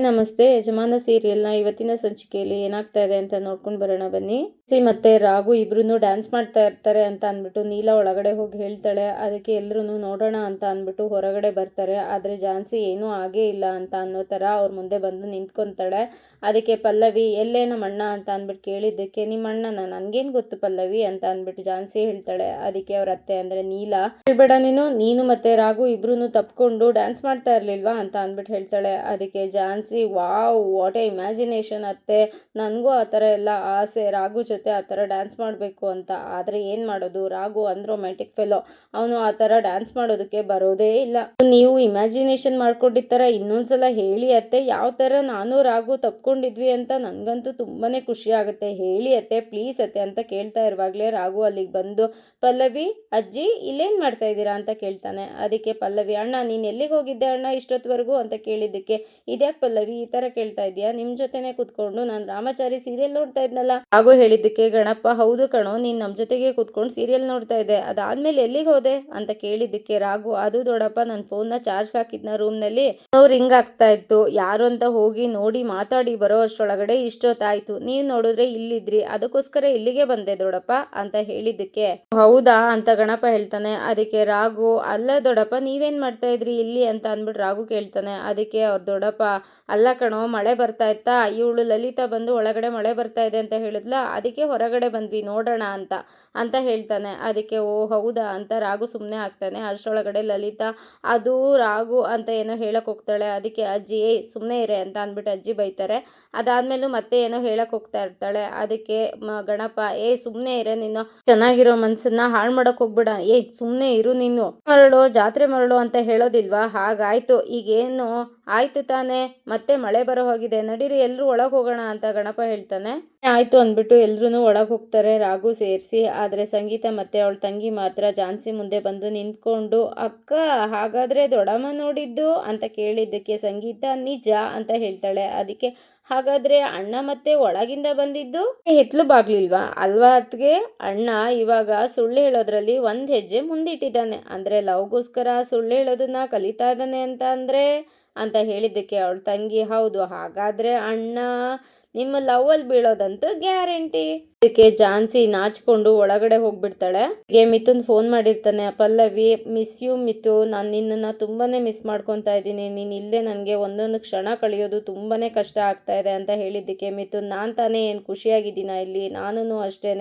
ನಮಸ್ತೆ, ಯಜಮಾನ ಸೀರಿಯಲ್ನ ಇವತ್ತಿನ ಸಂಚಿಕೆಯಲ್ಲಿ ಏನಾಗ್ತಾ ಇದೆ ಅಂತ ನೋಡ್ಕೊಂಡು ಬರೋಣ ಬನ್ನಿ. ಸಿ ಮತ್ತೆ ರಾಘು ಇಬ್ರು ಡ್ಯಾನ್ಸ್ ಮಾಡ್ತಾ ಇರ್ತಾರೆ ಅಂತ ಅಂದ್ಬಿಟ್ಟು ನೀಲ ಒಳಗಡೆ ಹೋಗಿ ಹೇಳ್ತಾಳೆ, ಅದಕ್ಕೆ ಎಲ್ರು ನೋಡೋಣ ಅಂತ ಅಂದ್ಬಿಟ್ಟು ಹೊರಗಡೆ ಬರ್ತಾರೆ, ಆದರೆ ಝಾನ್ಸಿ ಏನೂ ಆಗೇ ಇಲ್ಲ ಅಂತ ಅನ್ನೋ ಥರ ಅವ್ರ ಮುಂದೆ ಬಂದು ನಿಂತ್ಕೊಂತಾಳೆ. ಅದಕ್ಕೆ ಪಲ್ಲವಿ, ಎಲ್ಲೇ ನಮ್ಮ ಅಣ್ಣ ಅಂತ ಅಂದ್ಬಿಟ್ಟು ಕೇಳಿದ್ದಕ್ಕೆ ನಿಮ್ಮ ಅಣ್ಣನ? ನನ್ಗೇನು ಗೊತ್ತು ಪಲ್ಲವಿ? ಅಂತ ಅಂದ್ಬಿಟ್ಟು ಝಾನ್ಸಿ ಹೇಳ್ತಾಳೆ. ಅದಕ್ಕೆ ಅವ್ರ ಅತ್ತೆ ಅಂದರೆ ನೀಲ, ಹೇಳ್ಬೇಡ ನೀನು ನೀನು ಮತ್ತೆ ರಾಘು ಇಬ್ರು ತಪ್ಕೊಂಡು ಡ್ಯಾನ್ಸ್ ಮಾಡ್ತಾ ಇರ್ಲಿಲ್ವಾ? ಅಂತ ಅಂದ್ಬಿಟ್ಟು ಹೇಳ್ತಾಳೆ. ಅದಕ್ಕೆ Jhansi wow what a imagination ಅತ್ತೆ. ನನಗೂ ಆ ಥರ ಎಲ್ಲ ಆಸೆ. ರಾಘು ಜೊತೆ ಆ ಥರ ಡ್ಯಾನ್ಸ್ ಮಾಡಬೇಕು ಅಂತ. ಆದರೆ ಏನು ಮಾಡೋದು? ರಾಘು ಅಂದ್ರೆ ರೊಮ್ಯಾಂಟಿಕ್ ಫೆಲೋ ಅವನು ಆ ಥರ ಡ್ಯಾನ್ಸ್ ಮಾಡೋದಕ್ಕೆ ಬರೋದೇ ಇಲ್ಲ. ನೀವು ಇಮ್ಯಾಜಿನೇಷನ್ ಮಾಡ್ಕೊಂಡಿದ್ದ ಥರ ಇನ್ನೊಂದ್ಸಲ ಹೇಳಿ ಅತ್ತೆ. ಯಾವ ಥರ ನಾನು ರಾಘು ತಪ್ಕೊಂಡಿದ್ವಿ ಅಂತ ನನಗಂತೂ ತುಂಬಾ ಖುಷಿ ಆಗುತ್ತೆ. ಹೇಳಿ ಅತ್ತೆ ಪ್ಲೀಸ್ ಅತ್ತೆ ಅಂತ ಕೇಳ್ತಾ ಇರುವಾಗಲೇ ರಾಘು ಅಲ್ಲಿಗೆ ಬಂದು, ಪಲ್ಲವಿ, ಅಜ್ಜಿ, ಇಲ್ಲೇನು ಮಾಡ್ತಾ ಇದ್ದೀರಾ ಅಂತ ಕೇಳ್ತಾನೆ. ಅದಕ್ಕೆ ಪಲ್ಲವಿ, ಅಣ್ಣ, ನೀನು ಎಲ್ಲಿಗೆ ಹೋಗಿದ್ದೆ ಅಣ್ಣ ಇಷ್ಟೊತ್ತವರೆಗೂ ಅಂತ ಕೇಳಿದ್ದಕ್ಕೆ, ಇದ್ಯಾಕೆ ಪಲ್ಲವಿ? ಈ ತರ ಕೇಳ್ತಾ ಇದೀಯಾ ನಿಮ್ ಜೊತೆನೆ ಕುತ್ಕೊಂಡು ನಾನು ರಾಮಾಚಾರಿ ಸೀರಿಯಲ್ ನೋಡ್ತಾ ಇದ್ನಲ್ಲ? ಹಾಗೂ ಹೇಳಿದ್ದಕ್ಕೆ ಗಣಪ್ಪ, ಹೌದು ಕಣೋ, ನೀನ್ ನಮ್ ಜೊತೆಗೆ ಕುತ್ಕೊಂಡು ಸೀರಿಯಲ್ ನೋಡ್ತಾ ಇದ್ದೆ. ಅದಾದ್ಮೇಲೆ ಎಲ್ಲಿಗೆ ಹೋದೆ? ಅಂತ ಕೇಳಿದ್ದಕ್ಕೆ ರಾಘು, ಅದು ದೊಡ್ಡಪ್ಪ ಫೋನ್ನ ಚಾರ್ಜ್ ಹಾಕಿದ್ನ ರೂಮ್ನಲ್ಲಿ. ರಿಂಗ್ ಆಗ್ತಾ ಇತ್ತು. ಯಾರು ಅಂತ ಹೋಗಿ ನೋಡಿ ಮಾತಾಡಿ ಬರೋ ಅಷ್ಟೊಳಗಡೆ ಇಷ್ಟೊತ್ತಾಯ್ತು. ನೀವ್ ನೋಡಿದ್ರೆ ಇಲ್ಲಿದ್ರಿ. ಅದಕ್ಕೋಸ್ಕರ ಇಲ್ಲಿಗೆ ಬಂದೆ ದೊಡ್ಡಪ್ಪ, ಅಂತ ಹೇಳಿದ್ದಕ್ಕೆ. ಹೌದಾ? ಅಂತ ಗಣಪ ಹೇಳ್ತಾನೆ. ಅದಕ್ಕೆ ರಾಘು, ಅಲ್ಲ ದೊಡ್ಡಪ್ಪ, ನೀವೇನ್ ಮಾಡ್ತಾ ಇದ್ರಿ? ಇಲ್ಲಿ ಅಂತ ಅಂದ್ಬಿಟ್ಟು ರಾಘು ಕೇಳ್ತಾನೆ. ಅದಕ್ಕೆ ಅವ್ರ ದೊಡ್ಡಪ್ಪ ಅಲ್ಲ ಕಣೋ, ಮಳೆ ಬರ್ತಾ ಇತ್ತಾ? ಇವಳು ಲಲಿತಾ ಬಂದು ಒಳಗಡೆ ಮಳೆ ಬರ್ತಾ ಇದೆ ಅಂತ ಹೇಳಿದ್ಲ? ಅದಕ್ಕೆ ಹೊರಗಡೆ ಬಂದ್ವಿ, ನೋಡೋಣ ಅಂತ ಅಂತ ಹೇಳ್ತಾನೆ. ಅದಕ್ಕೆ, ಓ, ಹೌದಾ ಅಂತ ರಾಗು ಸುಮ್ಮನೆ ಆಗ್ತಾನೆ ಅಷ್ಟರೊಳಗಡೆ ಲಲಿತಾ, ಅದು ರಾಗು ಅಂತ ಏನೋ ಹೇಳಕ್ಕೆ ಹೋಗ್ತಾಳೆ. ಅದಕ್ಕೆ, ಅಜ್ಜಿ, ಏಯ್ ಸುಮ್ಮನೆ ಇರೆ ಅಂತ ಅಂದ್ಬಿಟ್ಟು ಅಜ್ಜಿ ಬೈತಾರೆ. ಅದಾದ್ಮೇಲೂ ಮತ್ತೆ ಏನೋ ಹೇಳಕ್ಕೆ ಹೋಗ್ತಾ ಇರ್ತಾಳೆ. ಅದಕ್ಕೆ ಗಣಪ, ಏ ಸುಮ್ಮನೆ ಇರೆ, ನೀನು ಚೆನ್ನಾಗಿರೋ ಮನ್ಸನ್ನ ಹಾಳು ಮಾಡಕ್ ಹೋಗ್ಬಿಡ. ಏ ಸುಮ್ಮನೆ ಇರು ನೀನು. ಮರಳು, ಜಾತ್ರೆ ಮರಳು ಅಂತ ಹೇಳೋದಿಲ್ವಾ? ಹಾಗಾಯ್ತು. ಈಗೇನು ಆಯ್ತು ತಾನೇ, ಮತ್ತೆ ಮಳೆ ಬರೋ ಹೋಗಿದೆ. ನಡೀರಿ ಎಲ್ಲರೂ ಒಳಗೆ ಹೋಗೋಣ ಅಂತ ಗಣಪ ಹೇಳ್ತಾನೆ. ಆಯ್ತು ಅಂದ್ಬಿಟ್ಟು ಎಲ್ರೂ ಒಳಗೆ ಹೋಗ್ತಾರೆ ರಾಗು ಸೇರಿಸಿ. ಆದರೆ ಸಂಗೀತ ಮತ್ತೆ ಅವಳ ತಂಗಿ ಮಾತ್ರ ಜಾನ್ಸಿ ಮುಂದೆ ಬಂದು ನಿಂತ್ಕೊಂಡು, ಅಕ್ಕ, ಹಾಗಾದ್ರೆ ದೊಡ್ಡಮ್ಮ ನೋಡಿದ್ದು? ಅಂತ ಕೇಳಿದ್ದಕ್ಕೆ ಸಂಗೀತ, ನಿಜ ಅಂತ ಹೇಳ್ತಾಳೆ. ಅದಕ್ಕೆ, ಹಾಗಾದ್ರೆ ಅಣ್ಣ ಮತ್ತೆ ಒಳಗಿಂದ ಬಂದಿದ್ದು? ಹಿತ್ಲು ಬಾಗ್ಲಿಲ್ವಾ? ಅಲ್ವಾ ಅದ್ಗೆ ಅಣ್ಣ ಇವಾಗ ಸುಳ್ಳು ಹೇಳೋದ್ರಲ್ಲಿ ಒಂದ್ ಹೆಜ್ಜೆ ಮುಂದಿಟ್ಟಿದ್ದಾನೆ. ಅಂದ್ರೆ ಲವ್ಗೋಸ್ಕರ ಸುಳ್ಳು ಹೇಳೋದನ್ನ ಕಲಿತಾ ಇದ್ದಾನೆ ಅಂತ ಅಂದ್ರೆ ಅಂತ ಹೇಳಿದ್ದಕ್ಕೆ ಅವಳ ತಂಗಿ ಹೌದು ಹಾಗಾದರೆ ಅಣ್ಣ ನಿಮ್ಮ ಲವ್ವಲ್ಲಿ ಬೀಳೋದಂತೂ ಗ್ಯಾರಂಟಿ ಅದಕ್ಕೆ ಜಾನ್ಸಿ ನಾಚ್ಕೊಂಡು ಒಳಗಡೆ ಹೋಗ್ಬಿಡ್ತಾಳೆ. ಹೀಗೆ ಮಿಥುನ್ ಫೋನ್ ಮಾಡಿರ್ತಾನೆ, ಪಲ್ಲವಿ ಮಿಸ್ ಯು ಮಿಥು, ನಾನು ನಿನ್ನನ್ನು ತುಂಬಾನೇ ಮಿಸ್ ಮಾಡ್ಕೊತಾ ಇದ್ದೀನಿ. ನೀನು ಇಲ್ಲೇ ನನಗೆ ಒಂದೊಂದು ಕ್ಷಣ ಕಳೆಯೋದು ತುಂಬಾನೇ ಕಷ್ಟ ಆಗ್ತಾ ಇದೆ ಅಂತ ಹೇಳಿದ್ದಕ್ಕೆ ಮಿಥುನ್, ನಾನು ತಾನೇ ಏನು ಖುಷಿಯಾಗಿದ್ದೀನ ಇಲ್ಲಿ? ನಾನು ಅಷ್ಟೇ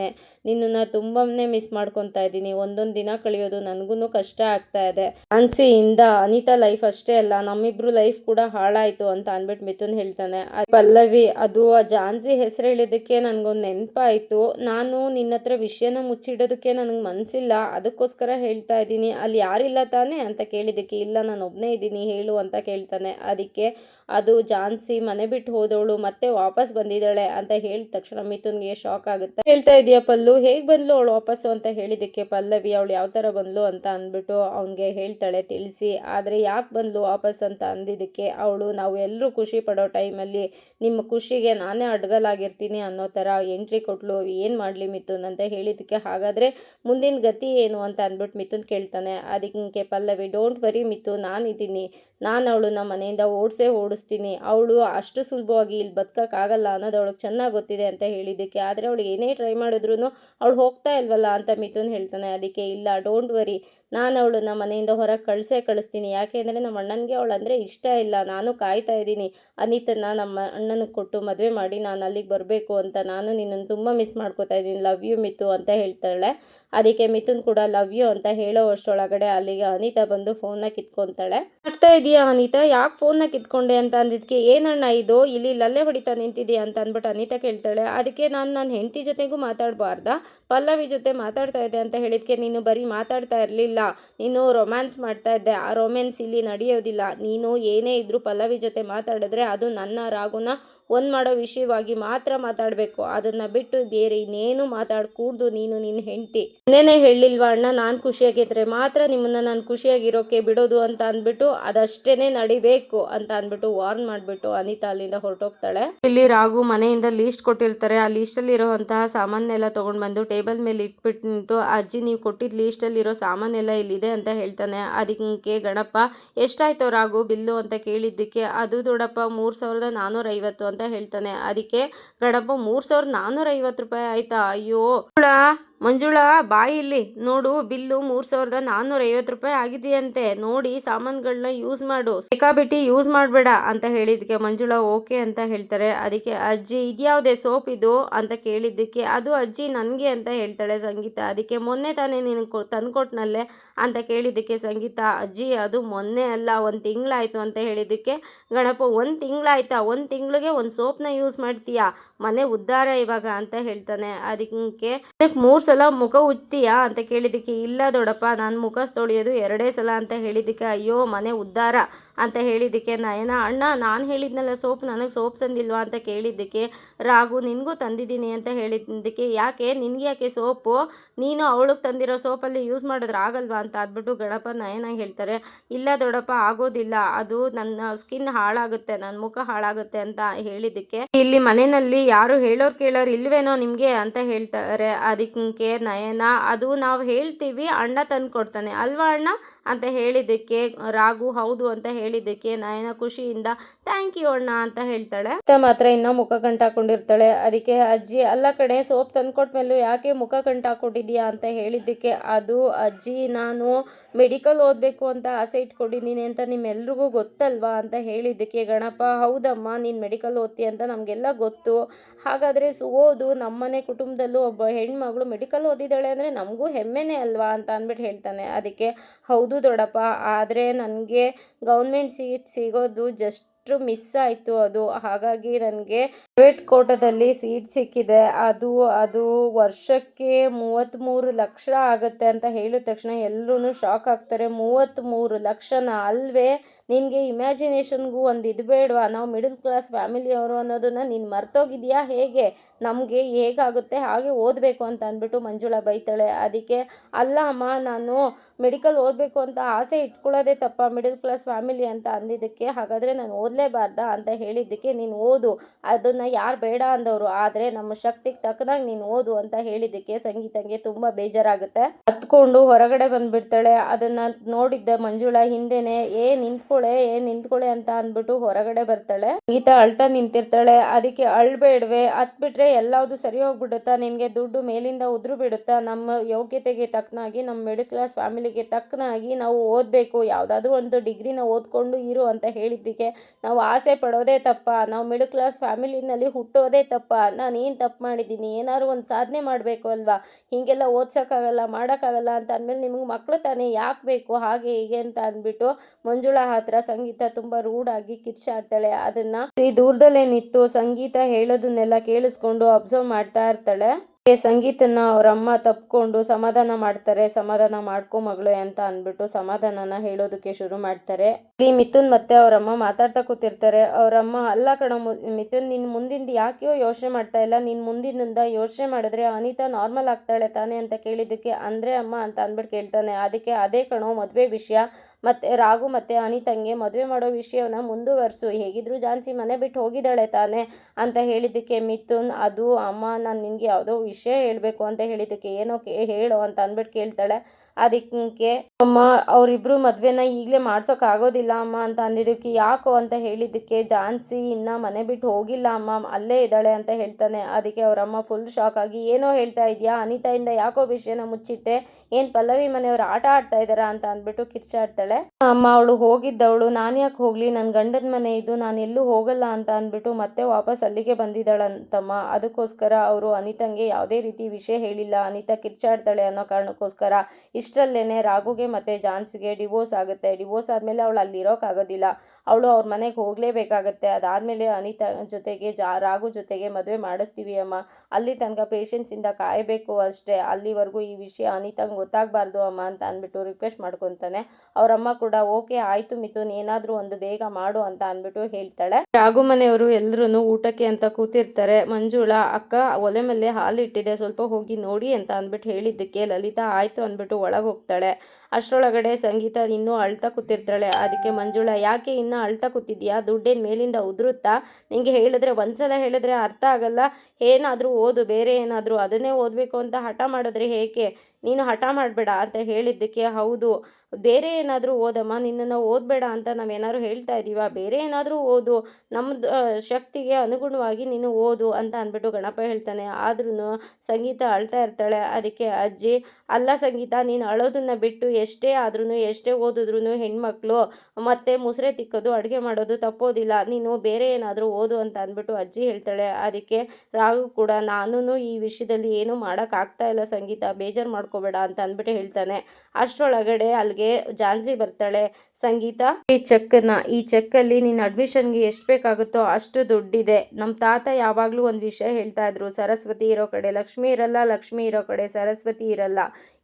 ನಿನ್ನನ್ನು ತುಂಬಾನೇ ಮಿಸ್ ಮಾಡ್ಕೊತಾ ಇದ್ದೀನಿ. ಒಂದೊಂದು ದಿನ ಕಳೆಯೋದು ನನಗೂ ಕಷ್ಟ ಆಗ್ತಾ ಇದೆ. ಅನ್ಸಿಯಿಂದ ಅನಿತಾ ಲೈಫ್ ಅಷ್ಟೇ ಅಲ್ಲ, ನಮ್ಮಿಬ್ರು ಲೈಫ್ ಕೂಡ ಹಾಳಾಯಿತು ಅಂತ ಅಂದ್ಬಿಟ್ಟು ಮಿಥುನ್ ಹೇಳ್ತಾನೆ. ಪಲ್ಲವಿ, ಅದು ಆ ಜಾನ್ಸಿ ಹೆಸರು ಹೇಳಿದ್ದಕ್ಕೆ ನನಗೊಂದು ನೆನಪಾಯ್ತು. ನಾನು ನಿನ್ನ ಹತ್ರ ವಿಷಯನ ಮುಚ್ಚಿಡೋದಕ್ಕೆ ನನಗೆ ಮನಸ್ಸಿಲ್ಲ ಅದಕ್ಕೋಸ್ಕರ ಹೇಳ್ತಾ ಇದ್ದೀನಿ. ಅಲ್ಲಿ ಯಾರಿಲ್ಲ ತಾನೇ ಅಂತ ಕೇಳಿದ್ದಕ್ಕೆ, ಇಲ್ಲ, ನಾನು ಒಬ್ಬನೇ ಇದ್ದೀನಿ, ಹೇಳು ಅಂತ ಕೇಳ್ತಾನೆ. ಅದಕ್ಕೆ ಅದು ಜಾನ್ಸಿ ಮನೆ ಬಿಟ್ಟು ಹೋದವಳು, ಮತ್ತೆ ವಾಪಸ್ ಬಂದಿದ್ದಾಳೆ ಅಂತ ಹೇಳಿದ ತಕ್ಷಣ ಮಿಥುನ್ಗೆ ಶಾಕ್ ಆಗುತ್ತೆ. ಹೇಳ್ತಾ ಇದೆಯಾ ಪಲ್ಲು, ಹೇಗೆ ಬಂದ್ಲು ಅವಳು ವಾಪಸ್ಸು ಅಂತ ಹೇಳಿದ್ದಕ್ಕೆ ಪಲ್ಲವಿ, ಅವಳು ಯಾವ ಥರ ಬಂದ್ಲು ಅಂತ ಅಂದ್ಬಿಟ್ಟು ಅವನಿಗೆ ಹೇಳ್ತಾಳೆ, ತಿಳಿಸಿ, ಆದರೆ ಯಾಕೆ ಬಂದ್ಲು ವಾಪಸ್ ಅಂತ ಅಂದಿದ್ದಕ್ಕೆ ಅವಳು, ನಾವು ಎಲ್ಲರೂ ಖುಷಿ ಪಡೋ ಟೈಮಲ್ಲಿ ನಿಮ್ಮ ಖುಷಿಗೆ ನಾನೇ ಅಡ್ಗಲಾಗಿರ್ತೀನಿ ಅನ್ನೋ ಥರ ಎಂಟ್ರಿ ಕೊಟ್ಲು. ಏನು ಮಾಡಲಿ ಮಿಥುನ್ ಅಂತ ಹೇಳಿದ್ದಕ್ಕೆ ಹಾಗಾದರೆ ಮುಂದಿನ ಗತಿ ಏನು ಅಂತ ಅಂದ್ಬಿಟ್ಟು ಮಿಥುನ್ ಕೇಳ್ತಾನೆ. ಅದಕ್ಕೆ ಪಲ್ಲವಿ ಡೋಂಟ್ ವರಿ ಮಿಥು ನಾನಿದ್ದೀನಿ ನಾನು ಅವಳನ್ನ ಮನೆಯಿಂದ ಓಡಿಸೇ ಓಡಿಸ್ತೀನಿ. ಅವಳು ಅಷ್ಟು ಸುಲಭವಾಗಿ ಇಲ್ಲಿ ಬದುಕೋಕ್ಕಾಗಲ್ಲ ಅನ್ನೋದು ಅವಳಿಗೆ ಚೆನ್ನಾಗಿ ಗೊತ್ತಿದೆ ಅಂತ ಹೇಳಿದ್ದಕ್ಕೆ. ಆದರೆ ಅವಳು ಏನೇ ಟ್ರೈ ಮಾಡಿದ್ರು ಅವಳು ಹೋಗ್ತಾ ಇಲ್ವಲ್ಲ ಅಂತ ಮಿಥುನ್ ಹೇಳ್ತಾನೆ. ಅದಕ್ಕೆ, ಇಲ್ಲ ಡೋಂಟ್ ವರಿ ನಾನು ಅವಳನ್ನ ಮನೆಯಿಂದ ಹೊರಗೆ ಕಳಿಸೇ ಕಳಿಸ್ತೀನಿ. ಯಾಕೆಂದರೆ ನಮ್ಮ ಅಣ್ಣನಿಗೆ ಅವಳು ಅಂದರೆ ಇಷ್ಟ ಇಲ್ಲ. ನಾನು ಕಾಯ್ತಾ ಇದ್ದೀನಿ. ಅನಿತನ್ನ ನಮ್ಮ ಅಣ್ಣನಿಗೆ ಕೊಟ್ಟು ಮದುವೆ ಮಾಡಿ ನಾನು ಅಲ್ಲಿಗೆ ಬರಬೇಕು ಅಂತ. ನಾನು ನಿನ್ನನ್ನು ತುಂಬ ಮಿಸ್ ಮಾಡ್ಕೋತಾ ಇದ್ದೀನಿ. ಲವ್ ಯು ಮಿತು ಅಂತ ಹೇಳ್ತಾಳೆ. ಅದಕ್ಕೆ ಮಿಥುನ್ ಕೂಡ ಲವ್ ಯು ಅಂತ ಹೇಳೋ ಒಳಗಡೆ ಅಲ್ಲಿಗೆ ಅನಿತಾ ಬಂದು ಫೋನ್ನ ಕಿತ್ಕೊತಾಳೆ. ಆಗ್ತಾ ಇದೆಯಾ ಅನಿತಾ? ಯಾಕೆ ಫೋನ್ನ ಕಿತ್ಕೊಂಡೆ ಅಂತ ಅಂದಿದ್ದಕ್ಕೆ ಏನಣ್ಣ ಇದು? ಇಲ್ಲಿ ಲಲ್ಲೆ ಹೊಡಿತಾ ನಿಂತಿದ್ದೀಯ ಅಂತ ಅಂದ್ಬಿಟ್ಟು ಅನಿತಾ ಕೇಳ್ತಾಳೆ. ಅದಕ್ಕೆ ನಾನು ನನ್ನ ಹೆಂಡತಿ ಜೊತೆಗೂ ಮಾತಾಡಬಾರ್ದ? ಪಲ್ಲವಿ ಜೊತೆ ಮಾತಾಡ್ತಾ ಇದ್ದೆ ಅಂತ ಹೇಳಿದ್ಕೆ ನೀನು ಬರೀ ಮಾತಾಡ್ತಾ ಇರಲಿಲ್ಲ. ನೀನು ರೊಮ್ಯಾನ್ಸ್ ಮಾಡ್ತಾ ಇದ್ದೆ. ಆ ರೊಮ್ಯಾನ್ಸ್ ಇಲ್ಲಿ ನಡೆಯೋದಿಲ್ಲ. ನೀನು ಏನೇ ಇದ್ರೂ ಪಲ್ಲವಿ ಜೊತೆ ಮಾತಾಡಿದ್ರೆ ಅದು ನನ್ನ ರಾಗುನ ಒಂದು ಮಾಡೋ ವಿಷಯವಾಗಿ ಮಾತ್ರ ಮಾತಾಡಬೇಕು. ಅದನ್ನು ಬಿಟ್ಟು ಬೇರೆ ಇನ್ನೇನು ಮಾತಾಡ್ಕೂಡ್ದು ನೀನು ನಿನ್ನ ಹೆಂಡತಿ. ಇನ್ನೇನೇ ಹೇಳಿಲ್ವಾ ಅಣ್ಣ, ನಾನು ಖುಷಿಯಾಗಿದ್ರೆ ಮಾತ್ರ ನಿಮ್ಮನ್ನ ನಾನು ಖುಷಿಯಾಗಿರೋಕೆ ಬಿಡೋದು ಅಂತ ಅಂದ್ಬಿಟ್ಟು ಅದಷ್ಟೇನೆ ನಡಿಬೇಕು ಅಂತ ಅಂದ್ಬಿಟ್ಟು ವಾರ್ನ್ ಮಾಡಿಬಿಟ್ಟು ಅನಿತಾ ಅಲ್ಲಿಂದ ಹೊರಟೋಗ್ತಾಳೆ. ಇಲ್ಲಿ ರಾಘು ಮನೆಯಿಂದ ಲೀಸ್ಟ್ ಕೊಟ್ಟಿರ್ತಾರೆ. ಆ ಲೀಸ್ಟಲ್ಲಿ ಇರೋವಂತಹ ಸಾಮಾನೆಲ್ಲ ತೊಗೊಂಡು ಬಂದು ಟೇಬಲ್ ಮೇಲೆ ಇಟ್ಬಿಟ್ಟು ಅಜ್ಜಿ, ನೀವು ಕೊಟ್ಟಿದ್ದ ಲೀಸ್ಟಲ್ಲಿ ಇರೋ ಸಾಮಾನೆಲ್ಲ ಇಲ್ಲಿದೆ ಅಂತ ಹೇಳ್ತಾನೆ. ಅದಕ್ಕೆ ಗಣಪ, ಎಷ್ಟಾಯ್ತು ರಾಘು, ಬಿಲ್ಲು? ಅಂತ ಕೇಳಿದ್ದಕ್ಕೆ, ಅದು ದೊಡ್ಡಪ್ಪ, ಮೂರು ಸಾವಿರದ ನಾನ್ನೂರ ಐವತ್ತು ಅಂತ ಹೇಳ್ತಾನೆ. ಅದಕ್ಕೆ ಗಣಪ ಮೂರು ಸಾವಿರದ ನಾನ್ನೂರ ಐವತ್ತು ರೂಪಾಯಿ ಆಯ್ತಾ? ಅಯ್ಯೋ. ಮಂಜುಳಾ ಬಾ ಇಲ್ಲಿ. ನೋಡು, ಬಿಲ್ಲು ಮೂರ್ ಸಾವಿರದ ನಾನೂರ ಐವತ್ತು ರೂಪಾಯಿ ಆಗಿದೆಯಂತೆ. ನೋಡಿ ಸಾಮಾನುಗಳನ್ನ ಯೂಸ್ ಮಾಡು. ಬೇಕಾಬಿಟ್ಟಿ ಯೂಸ್ ಮಾಡಬೇಡ ಅಂತ ಹೇಳಿದ್ದಕ್ಕೆ ಮಂಜುಳಾ ಓಕೆ ಅಂತ ಹೇಳ್ತಾರೆ. ಅದಕ್ಕೆ ಅಜ್ಜಿ, ಇದ್ಯಾವುದೇ ಸೋಪ್ ಇದು ಅಂತ ಕೇಳಿದ್ದಕ್ಕೆ, ಅದು ಅಜ್ಜಿ ನನಗೆ ಅಂತ ಹೇಳ್ತಾಳೆ ಸಂಗೀತ. ಅದಕ್ಕೆ ಮೊನ್ನೆ ತಾನೇ ನೀನು ತಂದ್ಕೊಟ್ನಲ್ಲೇ ಅಂತ ಕೇಳಿದ್ದಕ್ಕೆ ಸಂಗೀತ. ಅಜ್ಜಿ, ಅದು ಮೊನ್ನೆ ಅಲ್ಲ, ಒಂದು ತಿಂಗಳಾಯ್ತು ಅಂತ ಹೇಳಿದ್ದಕ್ಕೆ. ಗಣಪ, ಒಂದು ತಿಂಗಳಾಯ್ತಾ? ಒಂದು ತಿಂಗಳಿಗೆ ಒಂದು ಸೋಪ್ನ ಯೂಸ್ ಮಾಡ್ತೀಯಾ? ಮನೆ ಉದ್ಧಾರ ಇವಾಗ ಅಂತ ಹೇಳ್ತಾನೆ. ಅದಕ್ಕೆ ಮೂರು ಸಲ ಮುಖ ಉಜ್ತೀಯಾ ಅಂತ ಕೇಳಿದ್ದಕ್ಕೆ, ಇಲ್ಲ ದೊಡಪ್ಪ, ನಾನು ಮುಖ ತೊಳೆಯೋದು ಎರಡೇ ಸಲ ಅಂತ ಹೇಳಿದ್ದಕ್ಕೆ, ಅಯ್ಯೋ, ಮನೆ ಉದ್ಧಾರ ಅಂತ ಹೇಳಿದ್ದಕ್ಕೆ ನಯನ, ಅಣ್ಣ, ನಾನು ಹೇಳಿದ್ನಲ್ಲ ಸೋಪ್, ನನಗೆ ಸೋಪ್ ತಂದಿಲ್ವಾ ಅಂತ ಕೇಳಿದ್ದಕ್ಕೆ ರಾಗು ನಿನಗೂ ತಂದಿದ್ದೀನಿ ಅಂತ ಹೇಳಿದ್ದಕ್ಕೆ, ಯಾಕೆ? ನಿನಗೆ ಯಾಕೆ ಸೋಪು? ನೀನು ಅವಳಿಗೆ ತಂದಿರೋ ಸೋಪಲ್ಲಿ ಯೂಸ್ ಮಾಡಿದ್ರೆ ಆಗಲ್ವಾ? ಅಂತ ಅಂದ್ಬಿಟ್ಟು ಗಣಪ ನಯನ ಹೇಳ್ತಾರೆ, ಇಲ್ಲ ದೊಡ್ಡಪ್ಪ ಆಗೋದಿಲ್ಲ. ಅದು ನನ್ನ ಸ್ಕಿನ್ ಹಾಳಾಗುತ್ತೆ ನನ್ನ ಮುಖ ಹಾಳಾಗುತ್ತೆ ಅಂತ ಹೇಳಿದ್ದಕ್ಕೆ, ಇಲ್ಲಿ ಮನೆಯಲ್ಲಿ ಯಾರು ಹೇಳೋರು ಕೇಳೋರು ಇಲ್ವೇನೋ ನಿಮಗೆ ಅಂತ ಹೇಳ್ತಾರೆ. ಅದಕ್ಕೆ ನಯನ, ಅದು ನಾವು ಹೇಳ್ತೀವಿ, ಅಣ್ಣ ತಂದು ಕೊಡ್ತಾನೆ ಅಲ್ವಾ ಅಣ್ಣ? ಅಂತ ಹೇಳಿದ್ದಕ್ಕೆ, ರಾಘು, ಹೌದು ಅಂತ ಹೇಳಿದ್ದಕ್ಕೆ ನಯನ ಖುಷಿಯಿಂದ, ಥ್ಯಾಂಕ್ ಯು ಅಣ್ಣ ಅಂತ ಹೇಳ್ತಾಳೆ. ಮತ್ತೆ ಮಾತ್ರ ಇನ್ನೂ ಮುಖ ಹಾಕೊಂಡಿರ್ತಾಳೆ. ಅದಕ್ಕೆ ಅಜ್ಜಿ, ಅಲ್ಲ ಕಡೆ ಸೋಪ್ ತಂದ್ಕೊಟ್ಮೇಲೂ ಯಾಕೆ ಮುಖ ಹಾಕೊಂಡಿದ್ಯಾ ಅಂತ ಹೇಳಿದ್ದಕ್ಕೆ, ಅದು ಅಜ್ಜಿ, ನಾನು ಮೆಡಿಕಲ್ ಓದಬೇಕು ಅಂತ ಆಸೆ ಇಟ್ಕೊಂಡಿದ್ದೀನಿ ಅಂತ ನಿಮ್ಮೆಲ್ರಿಗೂ ಗೊತ್ತಲ್ವಾ ಅಂತ ಹೇಳಿದ್ದಕ್ಕೆ, ಗಣಪ, ಹೌದಮ್ಮ, ನೀನು ಮೆಡಿಕಲ್ ಓದ್ತಿ ಅಂತ ನಮಗೆಲ್ಲ ಗೊತ್ತು. ಹಾಗಾದರೆ ಓದು, ನಮ್ಮನೆ ಕುಟುಂಬದಲ್ಲೂ ಒಬ್ಬ ಹೆಣ್ಮಗಳು ಮೆಡಿಕಲ್ ಓದಿದ್ದಾಳೆ ಅಂದರೆ ನಮಗೂ ಹೆಮ್ಮೆನೇ ಅಲ್ವಾ ಅಂತ ಅಂದ್ಬಿಟ್ಟು ಹೇಳ್ತಾನೆ. ಅದಕ್ಕೆ, ಹೌದು ದೊಡ್ಡಪ್ಪ ಆದರೆ ನನಗೆ ಗೌರ್ಮೆಂಟ್ ಸೀಟ್ ಸಿಗೋದು ಜಸ್ಟ್ ಮಿಸ್ ಆಯಿತು ಅದು. ಹಾಗಾಗಿ ನನಗೆ ಪ್ರೈವೇಟ್ ಕೋಟದಲ್ಲಿ ಸೀಟ್ ಸಿಕ್ಕಿದೆ. ಅದು ಅದು ವರ್ಷಕ್ಕೆ ಮೂವತ್ತ್ಮೂರು ಲಕ್ಷ ಆಗುತ್ತೆ ಅಂತ ಹೇಳಿದ ತಕ್ಷಣ ಎಲ್ಲರೂ ಶಾಕ್ ಆಗ್ತಾರೆ. ಮೂವತ್ತ್ಮೂರು ಲಕ್ಷನ ಅಲ್ವೇ ನಿನಗೆ ಇಮ್ಯಾಜಿನೇಷನ್ಗೂ ಒಂದು ಇದು ಬೇಡವಾ? ನಾವು ಮಿಡಲ್ ಕ್ಲಾಸ್ ಫ್ಯಾಮಿಲಿಯವರು ಅನ್ನೋದನ್ನು ನೀನು ಮರ್ತೋಗಿದೆಯಾ? ಹೇಗೆ? ನಮಗೆ ಹೇಗಾಗುತ್ತೆ? ಹಾಗೆ ಓದಬೇಕು ಅಂತ ಅಂದ್ಬಿಟ್ಟು ಮಂಜುಳಾ ಬೈತಾಳೆ. ಅದಕ್ಕೆ, ಅಲ್ಲ ಅಮ್ಮ, ನಾನು ಮೆಡಿಕಲ್ ಓದಬೇಕು ಅಂತ ಆಸೆ ಇಟ್ಕೊಳ್ಳೋದೇ ತಪ್ಪ. ಮಿಡಲ್ ಕ್ಲಾಸ್ ಫ್ಯಾಮಿಲಿ ಅಂತ ಅಂದಿದ್ದಕ್ಕೆ ಹಾಗಾದರೆ ನಾನು ಓದಲೇಬಾರ್ದಾ? ಅಂತ ಹೇಳಿದ್ದಕ್ಕೆ ನೀನು ಓದು. ಅದನ್ನು ಯಾರು ಬೇಡ ಅಂದವರು, ಆದರೆ ನಮ್ಮ ಶಕ್ತಿಗೆ ತಕ್ಕನಾಗಿ ನೀನು ಓದು ಅಂತ ಹೇಳಿದ್ದಕ್ಕೆ ಸಂಗೀತಂಗೆ ತುಂಬ ಬೇಜಾರಾಗುತ್ತೆ. ಹತ್ಕೊಂಡು ಹೊರಗಡೆ ಬಂದ್ಬಿಡ್ತಾಳೆ. ಅದನ್ನು ನೋಡಿದ್ದ ಮಂಜುಳ ಹಿಂದೆನೆ, ಏ, ನಿಂತ್ಕೊಳೆ ಏ, ನಿಂತ್ಕೊಳೆ ಅಂತ ಅಂದ್ಬಿಟ್ಟು ಹೊರಗಡೆ ಬರ್ತಾಳೆ. ಸಂಗೀತ ಅಳ್ತಾ ನಿಂತಿರ್ತಾಳೆ. ಅದಕ್ಕೆ ಅಳ್ಬೇಡ್ವೆ. ಹತ್ಬಿಟ್ರೆ ಎಲ್ಲಾವುದು ಸರಿ ಹೋಗ್ಬಿಡುತ್ತಾ? ನಿನಗೆ ದುಡ್ಡು ಮೇಲಿಂದ ಉದ್ರು ಬಿಡುತ್ತಾ? ನಮ್ಮ ಯೋಗ್ಯತೆಗೆ ತಕ್ಕನಾಗಿ, ನಮ್ಮ ಮಿಡಲ್ ಕ್ಲಾಸ್ ಫ್ಯಾಮಿಲಿಗೆ ತಕ್ಕನಾಗಿ ನಾವು ಓದಬೇಕು. ಯಾವುದಾದ್ರೂ ಒಂದು ಡಿಗ್ರಿನ ಓದ್ಕೊಂಡು ಇರು ಅಂತ ಹೇಳಿದ್ದಕ್ಕೆ ನಾವು ಆಸೆ ಪಡೋದೇ ತಪ್ಪ. ನಾವು ಮಿಡಲ್ ಕ್ಲಾಸ್ ಫ್ಯಾಮಿಲಿನಲ್ಲಿ ಹುಟ್ಟೋದೇ ತಪ್ಪ. ನಾನು ಏನು ತಪ್ಪು ಮಾಡಿದ್ದೀನಿ? ಏನಾದ್ರು ಒಂದು ಸಾಧನೆ ಮಾಡಬೇಕು ಅಲ್ವಾ? ಹೀಗೆಲ್ಲ ಓದ್ಸೋಕ್ಕಾಗಲ್ಲ, ಮಾಡೋಕ್ಕಾಗಲ್ಲ ಅಂತ ಅಂದಮೇಲೆ ನಿಮಗೆ ಮಕ್ಕಳು ತಾನೇ ಯಾಕೆ ಬೇಕು? ಹಾಗೆ ಹೀಗೆ ಅಂತ ಅಂದ್ಬಿಟ್ಟು ಮಂಜುಳಾ ಹತ್ರ ಸಂಗೀತ ತುಂಬ ರೂಢಾಗಿ ಕಿರ್ಚಾಡ್ತಾಳೆ. ಅದನ್ನು ಈ ದೂರದಲ್ಲೇ ನಿಂತು ಸಂಗೀತ ಹೇಳೋದನ್ನೆಲ್ಲ ಕೇಳಿಸ್ಕೊಂಡು ಅಬ್ಸರ್ವ್ ಮಾಡ್ತಾ ಇರ್ತಾಳೆ. ಸಂಗೀತನ ಅವರಮ್ಮ ತಪ್ಕೊಂಡು ಸಮಾಧಾನ ಮಾಡ್ತಾರೆ, ಸಮಾಧಾನ ಮಾಡ್ಕೊ ಮಗಳು ಅಂತ ಅಂದ್ಬಿಟ್ಟು ಸಮಾಧಾನನ ಹೇಳೋದಕ್ಕೆ ಶುರು ಮಾಡ್ತಾರೆ. ಇಲ್ಲಿ ಮಿಥುನ್ ಮತ್ತೆ ಅವರಮ್ಮ ಮಾತಾಡ್ತಾ ಕೂತಿರ್ತಾರೆ. ಅವರಮ್ಮ, ಅಲ್ಲ ಕಣೋ ಮಿಥುನ್ ನಿನ್ ಮುಂದಿಂದ ಯಾಕೆಯೋ ಯೋಚನೆ ಮಾಡ್ತಾ ಇಲ್ಲ. ನಿನ್ ಮುಂದಿನಿಂದ ಯೋಚನೆ ಮಾಡಿದ್ರೆ ಅನಿತಾ ನಾರ್ಮಲ್ ಆಗ್ತಾಳೆ ತಾನೆ ಅಂತ ಕೇಳಿದ್ದಕ್ಕೆ, ಅಂದ್ರೆ ಅಮ್ಮ ಅಂತ ಅಂದ್ಬಿಟ್ಟು ಕೇಳ್ತಾನೆ. ಅದಕ್ಕೆ, ಅದೇ ಕಣೋ, ಮದುವೆ ವಿಷಯ. ಮತ್ತೆ ರಾಘು ಮತ್ತೆ ಅನಿತಂಗೆ ಮದುವೆ ಮಾಡೋ ವಿಷಯವನ್ನ ಮುಂದುವರಿಸು. ಹೇಗಿದ್ರು ಜಾನ್ಸಿ ಮನೆ ಬಿಟ್ಟು ಹೋಗಿದ್ದಾಳೆ ತಾನೆ ಅಂತ ಹೇಳಿದ್ದಕ್ಕೆ ಮಿಥುನ್, ಅದು, ಅಮ್ಮ, ನಾನು ನಿನಗೆ ಯಾವುದೋ ವಿಷಯ ಹೇಳಬೇಕು ಅಂತ ಹೇಳಿದ್ದಕ್ಕೆ ಏನೋ ಹೇಳು ಅಂತ ಅಂದ್ಬಿಟ್ಟು ಕೇಳ್ತಾಳೆ. ಅದಕ್ಕೆ, ಅಮ್ಮ, ಅವರಿಬ್ರು ಮದುವೆನ ಈಗಲೇ ಮಾಡ್ಸೋಕ್ಕಾಗೋದಿಲ್ಲ ಅಮ್ಮ, ಅಂತ ಅಂದಿದ್ದಕ್ಕೆ, ಯಾಕೋ? ಅಂತ ಹೇಳಿದ್ದಕ್ಕೆ, ಜಾನ್ಸಿ, ಇನ್ನ ಮನೆ ಬಿಟ್ಟು ಹೋಗಿಲ್ಲ, ಅಮ್ಮ, ಅಲ್ಲೇ ಇದ್ದಾಳೆ, ಅಂತ ಹೇಳ್ತಾನೆ. ಅದಕ್ಕೆ ಅವರಮ್ಮ ಫುಲ್ ಶಾಕ್ ಆಗಿ, ಏನೋ ಹೇಳ್ತಾ ಇದೆಯಾ? ಅನಿತಾಯಿಂದ ಯಾಕೋ ವಿಷಯನ ಮುಚ್ಚಿಟ್ಟೆ? ಏನು ಪಲ್ಲವಿ ಮನೆಯವರು ಆಟ ಆಡ್ತಾ ಇದ್ದಾರಾ? ಅಂತ ಅಂದ್ಬಿಟ್ಟು ಕಿರ್ಚಾಡ್ತಾಳೆ. ಅಮ್ಮ, ಅವಳು ಹೋಗಿದ್ದವಳು, ನಾನು ಯಾಕೆ ಹೋಗಲಿ? ನನ್ನ ಗಂಡನ ಮನೆ ಇದು, ನಾನು ಎಲ್ಲೂ ಹೋಗಲ್ಲ, ಅಂತ ಅಂದ್ಬಿಟ್ಟು ಮತ್ತೆ ವಾಪಸ್ ಅಲ್ಲಿಗೆ ಬಂದಿದ್ದಾಳಂತಮ್ಮ. ಅದಕ್ಕೋಸ್ಕರ ಅವರು ಅನಿತಂಗೆ ಯಾವುದೇ ರೀತಿ ವಿಷಯ ಹೇಳಿಲ್ಲ. ಅನಿತಾ ಕಿರ್ಚಾಡ್ತಾಳೆ ಅನ್ನೋ ಕಾರಣಕ್ಕೋಸ್ಕರ ಇಷ್ಟರಲ್ಲೇ ರಾಘುಗೆ ಮತ್ತು ಜಾನ್ಸ್ಗೆ ಡಿವೋರ್ಸ್ ಆಗುತ್ತೆ. ಡಿವೋರ್ಸ್ ಆದಮೇಲೆ ಅವಳು ಅಲ್ಲಿ ಇರೋಕ್ಕಾಗೋದಿಲ್ಲ ಅವಳು ಅವ್ರ ಮನೆಗೆ ಹೋಗಲೇಬೇಕಾಗತ್ತೆ. ಅದಾದಮೇಲೆ ಅನಿತಾ ಜೊತೆಗೆ ಜಾ ರಾಘು ಜೊತೆಗೆ ಮದುವೆ ಮಾಡಿಸ್ತೀವಿ ಅಮ್ಮ. ಅಲ್ಲಿ ತನಕ ಪೇಷನ್ಸಿಂದ ಕಾಯಬೇಕು ಅಷ್ಟೇ. ಅಲ್ಲಿವರೆಗೂ ಈ ವಿಷಯ ಅನಿತಂಗೆ ಗೊತ್ತಾಗಬಾರ್ದು ಅಮ್ಮ ಅಂತ ಅಂದ್ಬಿಟ್ಟು ರಿಕ್ವೆಸ್ಟ್ ಮಾಡ್ಕೊತಾನೆ. ಅವರಮ್ಮ ಕೂಡ, ಓಕೆ, ಆಯಿತು ಮಿಥುನ್, ಏನಾದರೂ ಒಂದು ಬೇಗ ಮಾಡು ಅಂತ ಅಂದ್ಬಿಟ್ಟು ಹೇಳ್ತಾಳೆ. ರಾಘು ಮನೆಯವರು ಎಲ್ಲರೂ ಊಟಕ್ಕೆ ಅಂತ ಕೂತಿರ್ತಾರೆ. ಮಂಜುಳಾ, ಅಕ್ಕ, ಒಲೆ ಮೇಲೆ ಹಾಲು ಇಟ್ಟಿದೆ ಸ್ವಲ್ಪ ಹೋಗಿ ನೋಡಿ ಅಂತ ಅಂದ್ಬಿಟ್ಟು ಹೇಳಿದ್ದಕ್ಕೆ ಲಲಿತಾ, ಆಯಿತು ಅಂದ್ಬಿಟ್ಟು ಒಳಗೆ ಹೋಗ್ತಾಳೆ. ಅಷ್ಟರೊಳಗಡೆ ಸಂಗೀತ ಇನ್ನೂ ಅಳ್ತಾ ಕೂತಿರ್ತಾಳೆ. ಅದಕ್ಕೆ ಮಂಜುಳ, ಯಾಕೆ ಇನ್ನೂ ಅಳ್ತಾ ಕೂತಿದ್ಯಾ ದುಡ್ಡೇನು ಮೇಲಿಂದ ಉದುರುತ್ತಾ? ನಿಂಗೆ ಹೇಳಿದ್ರೆ ಒಂದ್ಸಲ ಹೇಳಿದ್ರೆ ಅರ್ಥ ಆಗಲ್ಲ. ಏನಾದರೂ ಓದು, ಬೇರೆ ಏನಾದರೂ ಅದನ್ನೇ ಓದಬೇಕು ಅಂತ ಹಠ ಮಾಡಿದ್ರೆ ಹೇಗೆ? ನೀನು ಹಠ ಮಾಡಬೇಡ ಅಂತ ಹೇಳಿದ್ದಕ್ಕೆ ಹೌದು. ಬೇರೆ ಏನಾದರೂ ಓದಮ್ಮ, ನಿನ್ನನ್ನು ಓದಬೇಡ ಅಂತ ನಾವೇನಾದ್ರು ಹೇಳ್ತಾ ಇದ್ದೀವ ಬೇರೆ ಏನಾದರೂ ಓದು. ನಮ್ಮದು ಶಕ್ತಿಗೆ ಅನುಗುಣವಾಗಿ ನೀನು ಓದು ಅಂತ ಅಂದ್ಬಿಟ್ಟು ಗಣಪ ಹೇಳ್ತಾನೆ. ಆದ್ರೂ ಸಂಗೀತ ಅಳ್ತಾ ಇರ್ತಾಳೆ. ಅದಕ್ಕೆ, ಅಜ್ಜಿ, ಅಲ್ಲ ಸಂಗೀತ, ನೀನು ಅಳೋದನ್ನು ಬಿಟ್ಟು ಎಷ್ಟೇ ಆದ್ರೂ ಎಷ್ಟೇ ಓದಿದ್ರು ಹೆಣ್ಮಕ್ಳು ಮತ್ತೆ ಮುಸ್ರೆ ತಿಕ್ಕೋದು, ಅಡುಗೆ ಮಾಡೋದು ತಪ್ಪೋದಿಲ್ಲ. ನೀನು ಬೇರೆ ಏನಾದರೂ ಓದು ಅಂತ ಅಂದ್ಬಿಟ್ಟು ಅಜ್ಜಿ ಹೇಳ್ತಾಳೆ. ಅದಕ್ಕೆ ರಾಘು ಕೂಡ ನಾನು ಈ ವಿಷಯದಲ್ಲಿ ಏನೂ ಮಾಡೋಕ್ಕಾಗ್ತಾ ಇಲ್ಲ ಸಂಗೀತ, ಬೇಜಾರು ಮಾಡ್ಕೋಬೇಡ ಅಂತ ಅಂದ್ಬಿಟ್ಟು ಹೇಳ್ತಾನೆ. ಅಷ್ಟರೊಳಗಡೆ ಅಲ್ಲಿಗೆ ಜಾನ್ಸಿ ಬರ್ತಾಳೆ. ಸಂಗೀತ, ಈ ಚೆಕ್ಕನ್ನ, ಈ ಚೆಕ್ಕಲ್ಲಿ ನಿನ್ನ ಅಡ್ಮಿಷನ್ಗೆ ಎಷ್ಟು ಬೇಕಾಗುತ್ತೋ ಅಷ್ಟು ದುಡ್ಡಿದೆ. ನಮ್ಮ ತಾತ ಯಾವಾಗಲೂ ಒಂದು ವಿಷಯ ಹೇಳ್ತಾ ಇದ್ರು, ಸರಸ್ವತಿ ಇರೋ ಕಡೆ ಲಕ್ಷ್ಮಿ ಇರಲ್ಲ, ಲಕ್ಷ್ಮಿ ಇರೋ ಕಡೆ ಸರಸ್ವತಿ ಇರಲ್ಲ.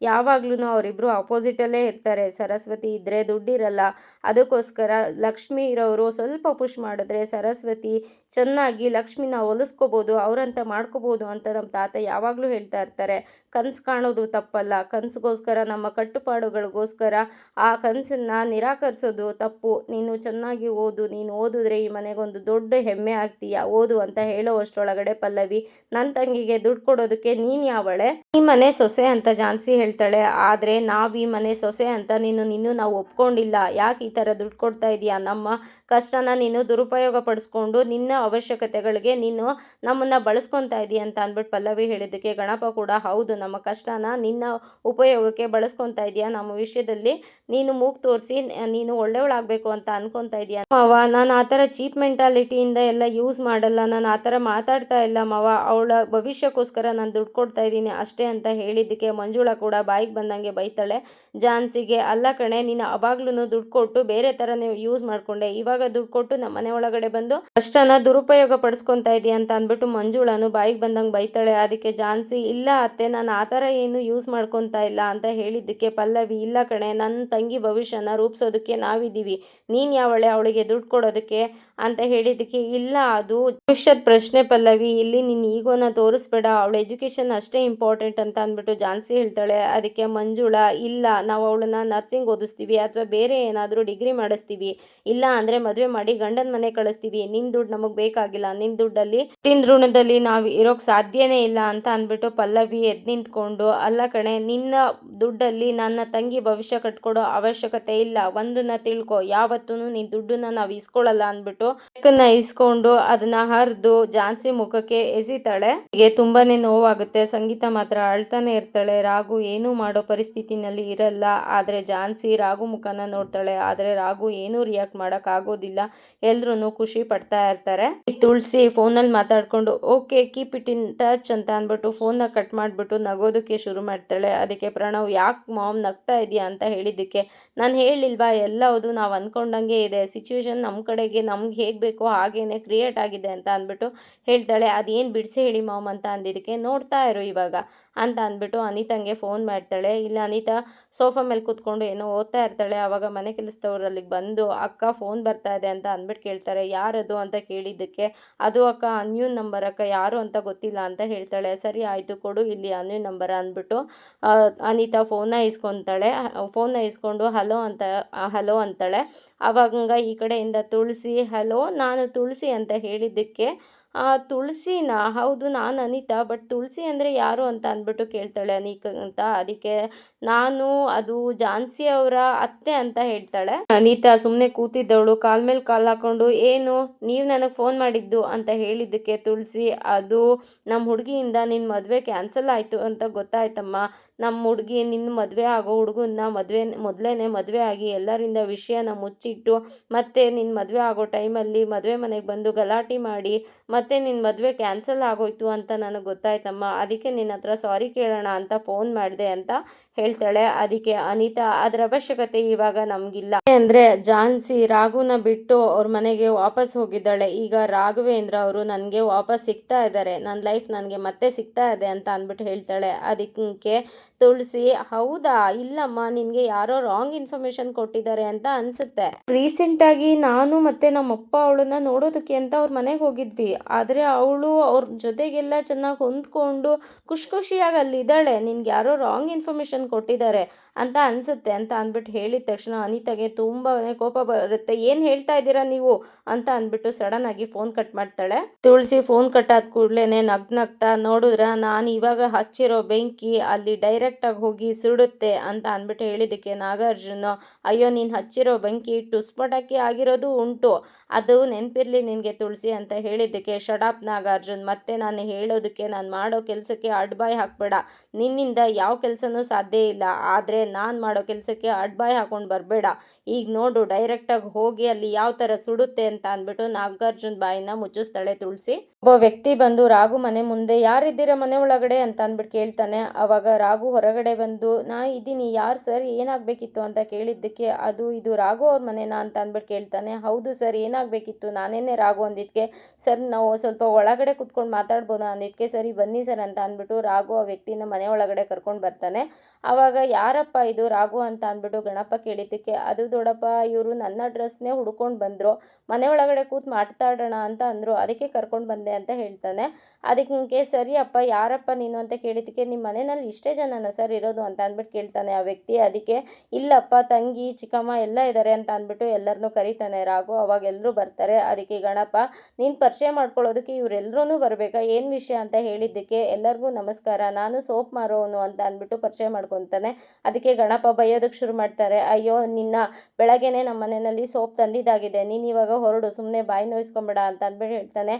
ಯಾವಾಗ್ಲೂ ಅವರಿಬ್ರು ಅಪೋಸಿಟಲ್ಲೇ ಇರ್ತಾರೆ. ಸರಸ್ವತಿ ಇದ್ದರೆ ದುಡ್ಡಿರಲ್ಲ. ಅದಕ್ಕೋಸ್ಕರ ಲಕ್ಷ್ಮಿ ಇರೋರು ಸ್ವಲ್ಪ ಪುಷ್ ಮಾಡಿದ್ರೆ ಸರಸ್ವತಿ ಚೆನ್ನಾಗಿ ಲಕ್ಷ್ಮಿನ ಹೊಲಿಸ್ಕೋಬೋದು, ಅವರಂತ ಮಾಡ್ಕೋಬೋದು ಅಂತ ನಮ್ಮ ತಾತ ಯಾವಾಗಲೂ ಹೇಳ್ತಾ ಇರ್ತಾರೆ. ಕನಸು ಕಾಣೋದು ತಪ್ಪಲ್ಲ. ಕನಸಿಗೋಸ್ಕರ, ನಮ್ಮ ಕಟ್ಟುಪಾಡುಗಳಿಗೋಸ್ಕರ ಆ ಕನಸನ್ನು ನಿರಾಕರಿಸೋದು ತಪ್ಪು. ನೀನು ಚೆನ್ನಾಗಿ ಓದು. ನೀನು ಓದಿದ್ರೆ ಈ ಮನೆಗೊಂದು ದೊಡ್ಡ ಹೆಮ್ಮೆ ಆಗ್ತೀಯ? ಓದು ಅಂತ ಹೇಳೋ ಅಷ್ಟರೊಳಗಡೆ ಪಲ್ಲವಿ ನನ್ನ ತಂಗಿಗೆ ದುಡ್ಡು ಕೊಡೋದಕ್ಕೆ ನೀನು ಯಾವಳೆ? ಈ ಮನೆ ಸೊಸೆ ಅಂತ ಜಾನ್ಸಿ ಹೇಳ್ತಾಳೆ. ಆದರೆ ನಾವು ಈ ಮನೆ ಸೊಸೆ ಅಂತ ನೀನು ನಿನ್ನೂ ನಾವು ಒಪ್ಕೊಂಡಿಲ್ಲ. ಯಾಕೆ ಈ ಥರ ದುಡ್ಡು ಕೊಡ್ತಾ ಇದೀಯಾ? ನಮ್ಮ ಕಷ್ಟನ ನೀನು ದುರುಪಯೋಗ ಪಡಿಸ್ಕೊಂಡು ನಿನ್ನ ಅವಶ್ಯಕತೆಗಳಿಗೆ ನೀನು ನಮ್ಮನ್ನು ಬಳಸ್ಕೊತಾ ಇದೀಯ ಅಂತ ಅಂದ್ಬಿಟ್ಟು ಪಲ್ಲವಿ ಹೇಳಿದ್ದಕ್ಕೆ ಗಣಪ ಕೂಡ ಹೌದು, ನಮ್ಮ ಕಷ್ಟನ ನಿನ್ನ ಉಪಯೋಗಕ್ಕೆ ಬಳಸ್ಕೊತಾ ಇದೀಯ? ನಮ್ಮ ವಿಷಯದಲ್ಲಿ ನೀನು ಮೂಗ್ ತೋರಿಸಿ, ನೀನು ಒಳ್ಳೆಯವಳಾಗಬೇಕು ಅಂತ ಅನ್ಕೊತಾ ಇದೀಯ? ಮಾವ, ನಾನು ಆ ಥರ ಚೀಪ್ ಮೆಂಟಾಲಿಟಿಯಿಂದ ಎಲ್ಲ ಯೂಸ್ ಮಾಡಲ್ಲ. ನಾನು ಆ ಥರ ಮಾತಾಡ್ತಾ ಇಲ್ಲ ಮಾವ. ಅವಳ ಭವಿಷ್ಯಕ್ಕೋಸ್ಕರ ನಾನು ದುಡ್ಡು ಕೊಡ್ತಾ ಇದ್ದೀನಿ ಅಷ್ಟೇ ಅಂತ ಹೇಳಿದ್ದಕ್ಕೆ ಮಂಜುಳಾ ಕೂಡ ಬಾಯಿಗೆ ಬಂದಂಗೆ ಬೈತಾಳೆ. ಜಾನ್ಸಿಗೆ, ಅಲ್ಲ ಕಣೆ, ನೀನು ಅವಾಗ್ಲೂ ದುಡ್ಡು ಕೊಟ್ಟು ಬೇರೆ ಥರ ನೀವು ಯೂಸ್ ಮಾಡಿಕೊಂಡೆ. ಇವಾಗ ದುಡ್ಡು ಕೊಟ್ಟು ನಮ್ಮ ಮನೆ ಒಳಗಡೆ ಬಂದು ಅಷ್ಟನ್ನ ದುರುಪಯೋಗ ಪಡಿಸ್ಕೊತಾ ಇದೆಯಾ ಅಂತ ಅಂದ್ಬಿಟ್ಟು ಮಂಜುಳನು ಬಾಯಿಗೆ ಬಂದಂಗೆ ಬೈತಾಳೆ. ಅದಕ್ಕೆ ಜಾನ್ಸಿ, ಇಲ್ಲ ಅತ್ತೆ, ನಾನು ಆ ಥರ ಏನು ಯೂಸ್ ಮಾಡ್ಕೊತಾ ಇಲ್ಲ ಅಂತ ಹೇಳಿದ್ದಕ್ಕೆ ಪಲ್ಲವಿ, ಇಲ್ಲ ಕಣೆ ನನ್ನ ತಂಗಿ ಭವಿಷ್ಯನ ರೂಪಿಸೋದಕ್ಕೆ ನಾವಿದ್ದೀವಿ. ನೀನು ಯಾವಳೆ ಅವಳಿಗೆ ದುಡ್ಡು ಕೊಡೋದಕ್ಕೆ? ಅಂತ ಹೇಳಿದ್ದಕ್ಕೆ, ಇಲ್ಲ, ಅದು ಭವಿಷ್ಯದ ಪ್ರಶ್ನೆ ಪಲ್ಲವಿ. ಇಲ್ಲಿ ನಿನ್ನ ಈಗೋನ ತೋರಿಸ್ಬೇಡ. ಅವಳ ಎಜುಕೇಷನ್ ಅಷ್ಟೇ ಇಂಪಾರ್ಟೆಂಟ್ ಅಂತ ಅಂದ್ಬಿಟ್ಟು ಜಾನ್ಸಿ ಹೇಳ್ತಾಳೆ. ಅದಕ್ಕೆ ಮಂಜುಳ, ಇಲ್ಲ ನಾವು ಅವಳನ್ನ ನರ್ಸಿಂಗ್ ಓದಿಸ್ತೀವಿ ಅಥವಾ ಬೇರೆ ಏನಾದರೂ ಡಿಗ್ರಿ ಮಾಡಿಸ್ತೀವಿ, ಇಲ್ಲ ಅಂದರೆ ಮದುವೆ ಮಾಡಿ ಗಂಡನ ಮನೆ ಕಳಿಸ್ತೀವಿ ನಿನ್ನ ದುಡ್ಡು ನಮಗೆ ಬೇಕಾಗಿಲ್ಲ ನಿನ್ನ ದುಡ್ಡಲ್ಲಿ ತಿನ್ ಋಣದಲ್ಲಿ ನಾವು ಇರೋಕ್ಕೆ ಸಾಧ್ಯನೇ ಇಲ್ಲ ಅಂತ ಅಂದ್ಬಿಟ್ಟು ಪಲ್ಲವಿ ಎದ್ದು ನಿಂತ್ಕೊಂಡು, ಅಲ್ಲ ಕಣೆ, ನಿನ್ನ ದುಡ್ಡಲ್ಲಿ ನನ್ನ ತಂಗಿ ಭವಿಷ್ಯ ಕಟ್ಕೊಡೋ ಅವಶ್ಯಕತೆ ಇಲ್ಲ, ಒಂದನ್ನ ತಿಳ್ಕೊ ಯಾವತ್ತೂ ನಿನ್ನ ದುಡ್ಡನ್ನ ನಾವು ಇಸ್ಕೊಳ್ಳಲ್ಲ ಅಂದ್ಬಿಟ್ಟು ಚೆಕ್ಕನ್ನ ಇಸ್ಕೊಂಡು ಅದನ್ನ ಹರಿದು ಜಾನ್ಸಿ ಮುಖಕ್ಕೆ ಎಸಿತಾಳೆ. ತುಂಬಾನೇ ನೋವಾಗುತ್ತೆ, ಸಂಗೀತ ಮಾತ್ರ ಅಳ್ತಾನೆ ಇರ್ತಾಳೆ, ರಾಗು ಏನೂ ಮಾಡೋ ಪರಿಸ್ಥಿತಿನಲ್ಲಿ ಇರಲ್ಲ. ಆದರೆ ಜಾನ್ಸಿ ರಾಘು ಮುಖನ ನೋಡ್ತಾಳೆ. ಆದರೆ ರಾಘು ಏನೂ ರಿಯಾಕ್ಟ್ ಮಾಡಕ್ ಆಗೋದಿಲ್ಲ. ಎಲ್ರೂ ಖುಷಿ ಪಡ್ತಾ ಇರ್ತಾರೆ. ತುಳಸಿ ಫೋನಲ್ಲಿ ಮಾತಾಡ್ಕೊಂಡು, okay keep it in touch ಅಂತ ಅಂದ್ಬಿಟ್ಟು ಫೋನ್ನ ಕಟ್ ಮಾಡಿಬಿಟ್ಟು ನಗೋದಕ್ಕೆ ಶುರು ಮಾಡ್ತಾಳೆ. ಅದಕ್ಕೆ ಪ್ರಣವ್, ಯಾಕೆ ಮಾಮ್ ನಗ್ತಾ ಇದೆಯಾ? ಅಂತ ಹೇಳಿದ್ದಕ್ಕೆ, ನಾನು ಹೇಳಿಲ್ವಾ? ಎಲ್ಲವುದು ನಾವು ಅಂದ್ಕೊಂಡಂಗೆ ಇದೆ. ಸಿಚುವೇಶನ್ ನಮ್ಮ ಕಡೆಗೆ ನಮ್ಗೆ ಹೇಗೆ ಬೇಕೋ ಹಾಗೇನೆ ಕ್ರಿಯೇಟ್ ಆಗಿದೆ ಅಂತ ಅಂದ್ಬಿಟ್ಟು ಹೇಳ್ತಾಳೆ. ಅದೇನು ಬಿಡಿಸಿ ಹೇಳಿ ಮಾಮ್ ಅಂತ ಅಂದಿದ್ದಕ್ಕೆ, ನೋಡ್ತಾ ಇರು ಇವಾಗ ಅಂತ ಅಂದ್ಬಿಟ್ಟು ಅನಿತಂಗೆ ಫೋನ್ ಮಾಡ್ತಾಳೆ. ಇಲ್ಲ, ಅನಿತಾ ಸೋಫಾ ಮೇಲೆ ಕೂತ್ಕೊಂಡು ಏನೋ ಓದ್ತಾ ಇರ್ತಾಳೆ ಆವಾಗ ಮನೆ ಕೆಲಸದವ್ರು ಅಲ್ಲಿಗೆ ಬಂದು, ಅಕ್ಕ, ಫೋನ್ ಬರ್ತಾ ಇದೆ ಅಂತ ಅಂದ್ಬಿಟ್ಟು ಕೇಳ್ತಾರೆ ಯಾರದು ಅಂತ ಕೇಳಿದ್ದಕ್ಕೆ, ಅದು ಅಕ್ಕ, ಅನ್ಯೂನ್ ನಂಬರ್ ಅಕ್ಕ, ಯಾರು ಅಂತ ಗೊತ್ತಿಲ್ಲ ಅಂತ ಹೇಳ್ತಾಳೆ, ಸರಿ ಆಯಿತು, ಕೊಡು, ಇಲ್ಲಿ ಅನ್ಯೂನ್ ನಂಬರ್ ಅಂದ್ಬಿಟ್ಟು ಅನಿತಾ ಫೋನ್ನ ಇಸ್ಕೊತಾಳೆ ಫೋನ್ನ ಇಸ್ಕೊಂಡು, ಹಲೋ ಅಂತ ಹಲೋ ಅಂತಾಳೆ. ಆವಾಗ ಈ ಕಡೆಯಿಂದ ತುಳಸಿ, ಹಲೋ, ನಾನು ತುಳಸಿ ಅಂತ ಹೇಳಿದ್ದಕ್ಕೆ ತುಳಸಿನ, ಹೌದು ನಾನು ಅನಿತಾ ಬಟ್ ತುಳಸಿ ಅಂದರೆ ಯಾರು ಅಂತ ಅಂದ್ಬಿಟ್ಟು ಕೇಳ್ತಾಳೆ ಅನಿಕ ಅಂತ. ಅದಕ್ಕೆ ನಾನು, ಅದು ಝಾನ್ಸಿ ಅವರ ಅತ್ತೆ ಅಂತ ಹೇಳ್ತಾಳೆ. ಅನಿತಾ ಸುಮ್ಮನೆ ಕೂತಿದ್ದವಳು, ಕಾಲ್ ಮೇಲೆ ಕಾಲ್ ಹಾಕೊಂಡು, ಏನು, ನೀವು ನನಗೆ ಫೋನ್ ಮಾಡಿದ್ದು? ಅಂತ ಹೇಳಿದ್ದಕ್ಕೆ ತುಳಸಿ, ಅದು ನಮ್ಮ ಹುಡುಗಿಯಿಂದ ನಿನ್ನ ಮದುವೆ ಕ್ಯಾನ್ಸಲ್ ಆಯಿತು ಅಂತ ಗೊತ್ತಾಯ್ತಮ್ಮ. ನಮ್ಮ ಹುಡುಗಿ ನಿನ್ನ ಮದುವೆ ಆಗೋ ಹುಡುಗನ್ನ ಮದುವೆ ಮೊದಲೇ ಮದುವೆ ಆಗಿ ಎಲ್ಲರಿಂದ ವಿಷಯನ ಮುಚ್ಚಿಟ್ಟು ಮತ್ತೆ ನಿನ್ನ ಮದುವೆ ಆಗೋ ಟೈಮಲ್ಲಿ ಮದುವೆ ಮನೆಗೆ ಬಂದು ಗಲಾಟೆ ಮಾಡಿ ಮತ್ತೆ ನಿನ್ನ ಮದುವೆ ಕ್ಯಾನ್ಸಲ್ ಆಗೋಯ್ತು ಅಂತ ನನಗೆ ಗೊತ್ತಾಯ್ತಮ್ಮ. ಅದಕ್ಕೆ ನಿನ್ನ ಹತ್ರ ಸಾರಿ ಕೇಳೋಣ ಅಂತ ಫೋನ್ ಮಾಡಿದೆ ಅಂತ ಹೇಳ್ತಾಳೆ ಅದಕ್ಕೆ ಅನಿತಾ. ಅದರ ಅವಶ್ಯಕತೆ ಇವಾಗ ನಮಗಿಲ್ಲ. ಅಂದರೆ ಜಾನ್ಸಿ ರಾಘುನ ಬಿಟ್ಟು ಅವ್ರ ಮನೆಗೆ ವಾಪಸ್ ಹೋಗಿದ್ದಾಳೆ. ಈಗ ರಾಘವೇಂದ್ರ ಅವರು ನನಗೆ ವಾಪಸ್ ಸಿಗ್ತಾ ಇದ್ದಾರೆ ನನ್ನ ಲೈಫ್ ನನಗೆ ಮತ್ತೆ ಸಿಗ್ತಾ ಇದೆ ಅಂತ ಅಂದ್ಬಿಟ್ಟು ಹೇಳ್ತಾಳೆ. ಅದಕ್ಕೆ ತುಳಸಿ, ಹೌದಾ? ಇಲ್ಲಮ್ಮ, ನಿನಗೆ ಯಾರೋ ರಾಂಗ್ ಇನ್ಫಾರ್ಮೇಶನ್ ಕೊಟ್ಟಿದ್ದಾರೆ ಅಂತ ಅನಿಸುತ್ತೆ. ರೀಸೆಂಟಾಗಿ ನಾನು ಮತ್ತು ನಮ್ಮಪ್ಪ ಅವಳನ್ನ ನೋಡೋದಕ್ಕೆ ಅಂತ ಅವ್ರ ಮನೆಗೆ ಹೋಗಿದ್ವಿ. ಆದರೆ ಅವಳು ಅವ್ರ ಜೊತೆಗೆಲ್ಲ ಚೆನ್ನಾಗಿ ಹೊಂದ್ಕೊಂಡು ಖುಷಿ ಖುಷಿಯಾಗಿ ಅಲ್ಲಿದ್ದಾಳೆ. ನಿನ್ಗೆ ಯಾರೋ ರಾಂಗ್ ಇನ್ಫಾರ್ಮೇಶನ್ ಕೊಟ್ಟಿದ್ದಾರೆ ಅಂತ ಅನ್ಸುತ್ತೆ ಅಂತ ಅಂದ್ಬಿಟ್ಟು ಹೇಳಿದ ತಕ್ಷಣ ಅನಿತಾಗೆ ತುಂಬಾ ಕೋಪ ಬರುತ್ತೆ. ಏನು ಹೇಳ್ತಾ ಇದ್ದೀರಾ ನೀವು? ಅಂತ ಅಂದ್ಬಿಟ್ಟು ಸಡನ್ ಆಗಿ ಫೋನ್ ಕಟ್ ಮಾಡ್ತಾಳೆ. ತುಳಸಿ ಫೋನ್ ಕಟ್ ಆದ ಕೂಡಲೇ ನಗ್ ನಗ್ತಾ ನೋಡಿದ್ರ, ನಾನು ಇವಾಗ ಹಚ್ಚಿರೋ ಬೆಂಕಿ ಅಲ್ಲಿ ಡೈರೆಕ್ಟಾಗಿ ಹೋಗಿ ಸುಡುತ್ತೆ ಅಂತ ಅಂದ್ಬಿಟ್ಟು ಹೇಳಿದ್ದಕ್ಕೆ ನಾಗಾರ್ಜುನ, ಅಯ್ಯೋ, ನೀನು ಹಚ್ಚಿರೋ ಬೆಂಕಿ ಟುಸ್ಪಟಾಕಿ ಆಗಿರೋದು ಉಂಟು. ಅದು ನೆನಪಿರ್ಲಿ ನಿನಗೆ ತುಳಸಿ ಅಂತ ಹೇಳಿದ್ದಕ್ಕೆ ಶಡಾಪ್ ನಾಗಾರ್ಜುನ್. ಮತ್ತೆ ನಾನು ಹೇಳೋದಕ್ಕೆ, ನಾನು ಮಾಡೋ ಕೆಲಸಕ್ಕೆ ಅಡ್ಬಾಯ್ ಹಾಕಬೇಡ. ನಿನ್ನಿಂದ ಯಾವ ಕೆಲಸನೂ ಸಾಧ್ಯ ಇಲ್ಲ. ಆದರೆ ನಾನು ಮಾಡೋ ಕೆಲಸಕ್ಕೆ ಅಡ್ಬಾಯ್ ಹಾಕೊಂಡು ಬರಬೇಡ. ಈಗ ನೋಡು, ಡೈರೆಕ್ಟಾಗಿ ಹೋಗಿ ಅಲ್ಲಿ ಯಾವ ಥರ ಸುಡುತ್ತೆ ಅಂತ ಅಂದ್ಬಿಟ್ಟು ನಾಗಾರ್ಜುನ್ ಬಾಯಿನ ಮುಚ್ಚಿಸ್ತಾಳೆ ತುಳಸಿ. ಒಬ್ಬ ವ್ಯಕ್ತಿ ಬಂದು, ರಾಘು, ಮನೆ ಮುಂದೆ ಯಾರಿದ್ದೀರ ಮನೆ ಒಳಗಡೆ? ಅಂತ ಅಂದ್ಬಿಟ್ಟು ಕೇಳ್ತಾನೆ. ಅವಾಗ ರಾಘು ಹೊರಗಡೆ ಬಂದು, ನಾ ಇದ್ದೀನಿ, ಯಾರು ಸರ್? ಏನಾಗಬೇಕಿತ್ತು? ಅಂತ ಕೇಳಿದ್ದಕ್ಕೆ, ಅದು, ಇದು ರಾಘು ಅವ್ರ ಮನೆನಾ? ಅಂತ ಅಂದ್ಬಿಟ್ಟು ಕೇಳ್ತಾನೆ. ಹೌದು ಸರ್, ಏನಾಗಬೇಕಿತ್ತು? ನಾನೇನೇ ರಾಘು ಅಂದಿದ್ದಕ್ಕೆ ಸರ್, ನಾವು ಸ್ವಲ್ಪ ಒಳಗಡೆ ಕುತ್ಕೊಂಡು ಮಾತಾಡ್ಬೋದಾ ಅಂದಿದ್ದಕ್ಕೆ ಸರಿ, ಬನ್ನಿ ಸರ್ ಅಂತ ಅಂದ್ಬಿಟ್ಟು ರಾಘು ಆ ವ್ಯಕ್ತಿನ ಮನೆ ಒಳಗಡೆ ಕರ್ಕೊಂಡು ಬರ್ತಾನೆ. ಆವಾಗ ಯಾರಪ್ಪ ಇದು ರಾಘು? ಅಂತ ಅಂದ್ಬಿಟ್ಟು ಗಣಪ ಕೇಳಿದ್ದಕ್ಕೆ, ಅದು ದೊಡ್ಡಪ್ಪ ಇವರು ನನ್ನ ಡ್ರೆಸ್ನೇ ಹುಡ್ಕೊಂಡು ಬಂದರು. ಮನೆ ಒಳಗಡೆ ಕೂತ್ ಮಾತಾಡೋಣ ಅಂತ ಅಂದರು. ಅದಕ್ಕೆ ಕರ್ಕೊಂಡು ಬಂದೆ. ಅಂತ ಹೇಳ್ತಾನೆ. ಅದಕ್ಕೆ ಸರಿ ಅಪ್ಪ, ಯಾರಪ್ಪ ನೀನು ಅಂತ ಕೇಳಿದ್ದಕ್ಕೆ ನಿಮ್ಮ ಮನೆಯಲ್ಲಿ ಇಷ್ಟೇ ಜನನ ಸರ್ ಇರೋದು ಅಂತ ಅಂದ್ಬಿಟ್ಟು ಕೇಳ್ತಾನೆ ಆ ವ್ಯಕ್ತಿ. ಅದಕ್ಕೆ, ಇಲ್ಲಪ್ಪ, ತಂಗಿ, ಚಿಕ್ಕಮ್ಮ ಎಲ್ಲ ಇದ್ದಾರೆ ಅಂತ ಅಂದ್ಬಿಟ್ಟು ಎಲ್ಲರನ್ನೂ ಕರೀತಾನೆ ರಾಘು. ಅವಾಗ ಎಲ್ಲರೂ ಬರ್ತಾರೆ. ಅದಕ್ಕೆ, ಗಣಪ, ನೀನು ಪರಿಚಯ ಮಾಡ್ಕೊಳ್ಳೋದಕ್ಕೆ ಇವರೆಲ್ಲರೂ ಬರಬೇಕಾ? ಏನು ವಿಷಯ ಅಂತ ಹೇಳಿದ್ದಕ್ಕೆ ಎಲ್ಲರಿಗೂ ನಮಸ್ಕಾರ. ನಾನು ಸೋಪ್ ಮಾರೋನು ಅಂತ ಅಂದ್ಬಿಟ್ಟು ಪರಿಚಯ ಮಾಡ್ಕೊತಾನೆ. ಅದಕ್ಕೆ ಗಣಪ ಬೈಯೋದಕ್ಕೆ ಶುರು ಮಾಡ್ತಾರೆ. ಅಯ್ಯೋ, ನಿನ್ನ ಬೆಳಗ್ಗೆನೆ ನಮ್ಮ ಮನೆಯಲ್ಲಿ ಸೋಪ್ ತಂದಿದ್ದಾಗಿದೆ. ನೀನು ಇವಾಗ ಹೊರಡು ಸುಮ್ಮನೆ ಬಾಯಿ ನೋಯಿಸ್ಕೊಂಬೇಡ ಅಂತ ಅಂದ್ಬಿಟ್ಟು ಹೇಳ್ತಾನೆ.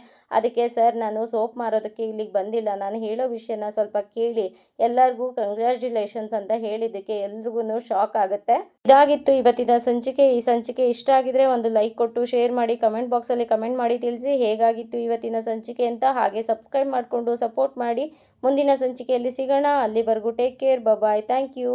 ಅದಕ್ಕೆ ಸರ್, ನಾನು ಸೋಪ್ ಮಾರೋದಕ್ಕೆ ಇಲ್ಲಿಗೆ ಬಂದಿಲ್ಲ. ನಾನು ಹೇಳೋ ವಿಷಯನ ಸ್ವಲ್ಪ ಕೇಳಿ. ಎಲ್ಲರಿಗೂ ಕಂಗ್ರ್ಯಾಚುಲೇಷನ್ಸ್ ಅಂತ ಹೇಳಿದ್ದಕ್ಕೆ ಎಲ್ರಿಗೂ ಶಾಕ್ ಆಗುತ್ತೆ. ಇದಾಗಿತ್ತು ಇವತ್ತಿನ ಸಂಚಿಕೆ. ಈ ಸಂಚಿಕೆ ಇಷ್ಟ ಆಗಿದ್ರೆ ಒಂದು ಲೈಕ್ ಕೊಟ್ಟು ಶೇರ್ ಮಾಡಿ ಕಮೆಂಟ್ ಬಾಕ್ಸಲ್ಲಿ ಕಮೆಂಟ್ ಮಾಡಿ ತಿಳಿಸಿ. ಹೇಗಾಗಿತ್ತು ಇವತ್ತಿನ ಸಂಚಿಕೆ ಅಂತ ಹಾಗೆ ಸಬ್ಸ್ಕ್ರೈಬ್ ಮಾಡಿಕೊಂಡು ಸಪೋರ್ಟ್ ಮಾಡಿ. ಮುಂದಿನ ಸಂಚಿಕೆಯಲ್ಲಿ ಸಿಗೋಣ. ಅಲ್ಲಿವರೆಗೂ take care bye thank you